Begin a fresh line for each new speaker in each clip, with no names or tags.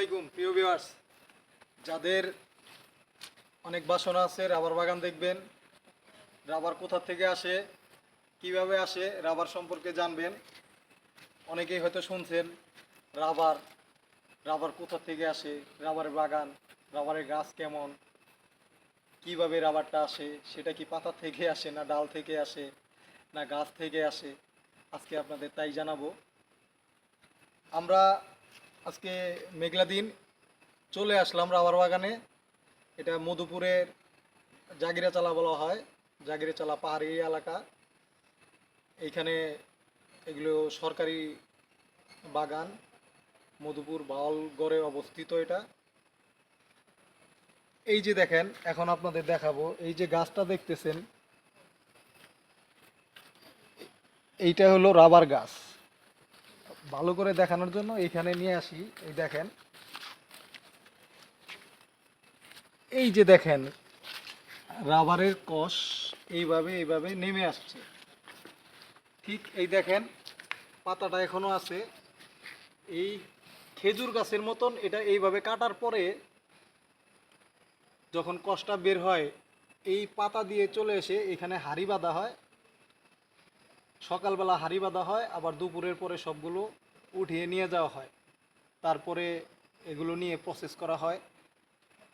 আলাইকুম, প্রিয় ভিউয়ার্স যাদের অনেক বাসনা আছে, রাবার বাগান দেখবেন। রাবার কোথা থেকে আসে, কীভাবে আসে, রাবার সম্পর্কে জানবেন। অনেকেই হয়তো শুনছেন, রাবার রাবার কোথা থেকে আসে রাবারের বাগান, রাবারের গাছ কেমন, কীভাবে রাবারটা আসে, সেটা কি পাতা থেকে আসে না ডাল থেকে আসে, না গাছ থেকে আসে? আজকে আপনাদের তাই জানাব। আমরা আজকে মেঘলা দিন, চলে আসলাম রাবার বাগানে এটা মধুপুরের জাগিরাচালা বলা হয়, জাগিরাচালা পাহাড়ি এলাকা। এইখানে এগুলো সরকারি বাগান, মধুপুর বাউলগড়ে অবস্থিত এটা। এই যে দেখেন, এখন আপনাদের দেখাবো, এই যে গাছটা দেখতেছেন, এইটা হলো রাবার গাছ। ভালো করে দেখানোর জন্য এখানে নিয়ে আসি। এই দেখেন। এই যে দেখেন, রাবারের কষ এইভাবে এইভাবে নেমে আসছে। ঠিক এই দেখেন, পাতাটা এখনও আছে। এই খেজুর গাছের মতন এটা এইভাবে কাটার পরে যখন কষটা বের হয়, এই পাতা দিয়ে চলে এসে এখানে হাড়ি বাঁধা হয়। সকালবেলা হাড়ি বাঁধা হয়, আবার দুপুরের পরে সবগুলো উঠিয়ে নিয়ে যাওয়া হয়। তারপরে এগুলো নিয়ে প্রসেস করা হয়।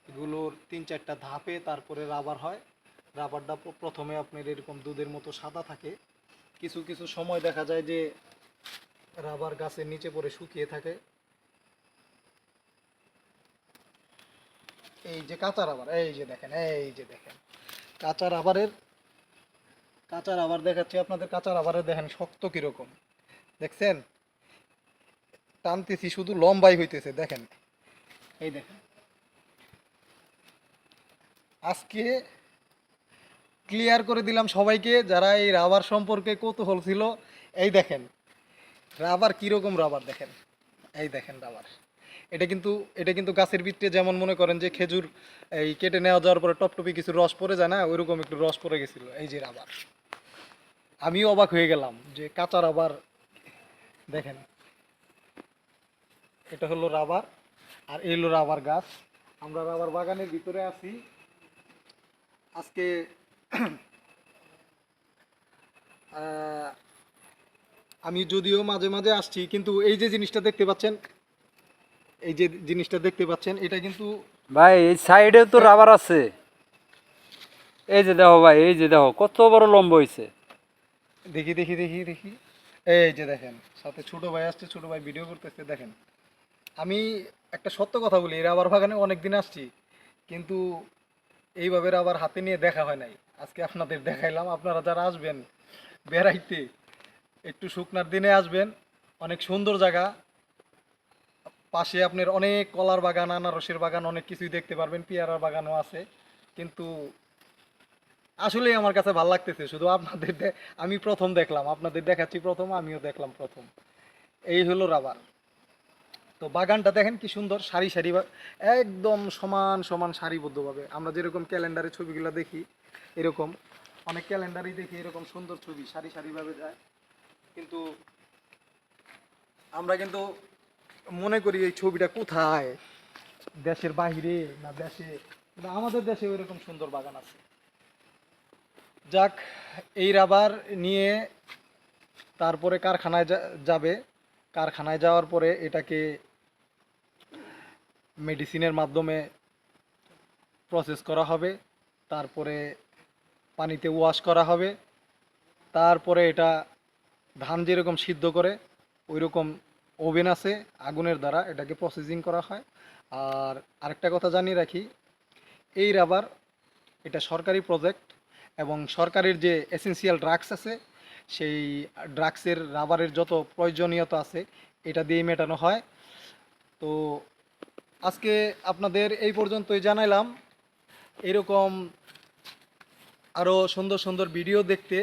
এগুলোর তিন চারটা ধাপে তারপরে রাবার হয়। রাবারটা প্রথমে আপনার এরকম দুধের মতো সাদা থাকে। কিছু কিছু সময় দেখা যায় যে রাবার গাছের নিচে পড়ে শুকিয়ে থাকে। এই যে কাঁচা রাবার এই যে দেখেন, এই যে দেখেন। কাঁচা রাবারের কাঁচা রাবার দেখাচ্ছি, আপনাদের কাঁচা রাবারের দেখেন শক্ত কীরকম। দেখছেন? টানতেছি, শুধু লম্বাই হইতেছে, দেখেন। এই দেখেন। আজকে ক্লিয়ার করে দিলাম সবাইকে, যারা এই রাবার সম্পর্কে কৌতূহল ছিল। এই দেখেন, রাবার কীরকম রাবার দেখেন? এই দেখেন রাবার। এটা কিন্তু এটা কিন্তু গাছের ভিতরে যেমন মনে করেন যে খেজুর এই কেটে নেওয়া যাওয়ার পরে টপটপি কিছু রস পড়ে যায় না, ওইরকম একটু রস পড়ে গেছিল, এই যে রাবার। আমিও অবাক হয়ে গেলাম যে কাঁচা রাবার দেখেন। এটা হলো রাবার আর এই হলো রাবার গাছ। আমরা রাবার বাগানের ভিতরে আছি। আজকে আমি যদিও মাঝে মাঝে আসছি, কিন্তু এই যে জিনিসটা দেখতে পাচ্ছেন, এই যে জিনিসটা দেখতে পাচ্ছেন, এটা কিন্তু
ভাই, এই সাইডে তো রাবার আছে। এই যে দেখো ভাই, এই যে দেখো, কত বড় লম্বা হয়েছে
দেখি দেখি দেখি দেখি। এই যে দেখেন, সাথে ছোট ভাই আসছে, ছোট ভাই ভিডিও করতেছে, দেখেন। আমি একটা সত্য কথা বলি এই রাবার বাগানে অনেক দিন আসছি, কিন্তু এইভাবে রাবার হাতে নিয়ে দেখা হয় নাই। আজকে আপনাদের দেখাইলাম, আপনারা যারা আসবেন বেড়াইতে, একটু শুকনার দিনে আসবেন, অনেক সুন্দর জায়গা। পাশে আপনার অনেক কলার বাগান, আনারসের বাগান, অনেক কিছুই দেখতে পারবেন, পেয়ারার বাগানও আছে। কিন্তু আসলেই আমার কাছে ভালো লাগতেছে, শুধু আপনাদের আমি প্রথম দেখলাম, আপনাদের দেখাচ্ছি প্রথম, আমিও দেখলাম প্রথম। এই হলো রাবার। তো বাগানটা দেখেন কি সুন্দর, সারি সারি একদম সমান সমান সারিবদ্ধভাবে। আমরা যেরকম ক্যালেন্ডারে ছবিগুলো দেখি, এরকম। অনেক ক্যালেন্ডারই দেখি, এরকম সুন্দর ছবি, সারি সারিভাবে যায়। কিন্তু আমরা কিন্তু মনে করি এই ছবিটা কোথায়? দেশের বাইরে না দেশে? আমাদের দেশে এরকম সুন্দর বাগান আছে। যাক, এই রাবার নিয়ে তারপরে কারখানায় যাবে। কারখানায় যাওয়ার পরে এটাকে মেডিসিনের মাধ্যমে প্রসেস করা হবে। তারপরে পানিতে ওয়াশ করা হবে। তারপরে এটা ধান যেরকম সিদ্ধ করে ওই রকম ওভেন আছে, আগুনের দ্বারা এটাকে প্রসেসিং করা হয়। আর আরেকটা কথা জানিয়ে রাখি, এই রাবার এটা সরকারি প্রজেক্ট এবং সরকারের যে এসেন্সিয়াল ড্রাগস আছে, সেই ড্রাগসের রাবারের যত প্রয়োজনীয়তা আছে, এটা দিয়ে মেটানো হয়। তো আজকে আপনাদের এই পর্যন্তই জানাইলাম। এরকম আরও সুন্দর সুন্দর ভিডিও দেখতে